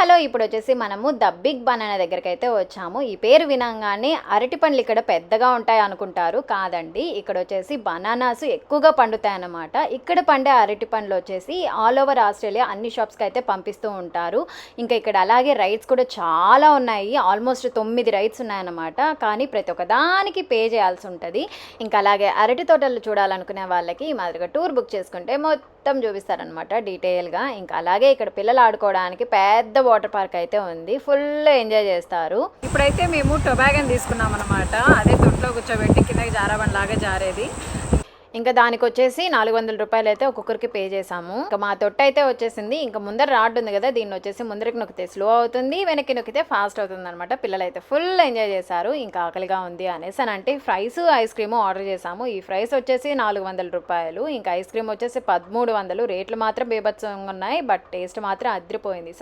Hello ఇప్పుడు వచ్చేసి మనము ద బిగ్ బనానా దగ్గరికి అయితే వచ్చాము. ఈ పేరు వినంగానే అరటి పండ్లు ఇక్కడ పెద్దగా ఉంటాయి అనుకుంటారు. కాదండి ఇక్కడ వచ్చేసి బనానాస్ ఎక్కువగా పండుతాయి అన్నమాట ఇక్కడ పండే అరటి పండ్లు వచ్చేసి ఆల్ ఓవర్ ఆస్ట్రేలియా అన్ని షాప్స్కి అయితే పంపిస్తూ ఉంటారు. ఇంకా ఇక్కడ అలాగే రైడ్స్ కూడా చాలా ఉన్నాయి. ఆల్మోస్ట్ తొమ్మిది రైడ్స్ ఉన్నాయన్నమాట. కానీ ప్రతి ఒక్క దానికి పే చేయాల్సి ఉంటుంది. ఇంకా అలాగే అరటి తోటలు చూడాలనుకునే వాళ్ళకి ఈ మాదిరిగా టూర్ బుక్ చేసుకుంటే మొత్తం చూపిస్తారనమాట డీటెయిల్గా ఇంకా అలాగే ఇక్కడ పిల్లలు ఆడుకోవడానికి పెద్ద వాటర్ పార్క్ అయితే ఉంది. ఫుల్ ఎంజాయ్ చేస్తారు. ఇప్పుడైతే మేము టొబాగన్ తీసుకున్నాం అనమాట అదే తొట్లో కూర్చోబెట్టి కిందకి జారాబండ్ లాగా జారేది. ఇంకా దానికి వచ్చేసి నాలుగు వందల రూపాయలు అయితే ఒక్కొక్కరికి పే చేసాము ఇంకా మా తొట్టు అయితే వచ్చేసింది. ఇంకా ముందర రాడ్ ఉంది కదా దీన్ని వచ్చేసి ముందరికి నొక్కితే స్లో అవుతుంది వెనక్కి నొక్కితే ఫాస్ట్ అవుతుంది అనమాట పిల్లలు అయితే ఫుల్ ఎంజాయ్ చేశారు. ఇంకా ఆకలిగా ఉంది అనేసి అని అంటే ఫ్రైస్ ఐస్ క్రీమ్ ఆర్డర్ చేసాము ఈ ఫ్రైస్ వచ్చేసి నాలుగు వందల రూపాయలు. ఇంకా ఐస్ క్రీమ్ వచ్చేసి పదమూడు వందలు. రేట్లు మాత్రం బేబత్సంగా ఉన్నాయి బట్ టేస్ట్ మాత్రం అదిరిపోయింది.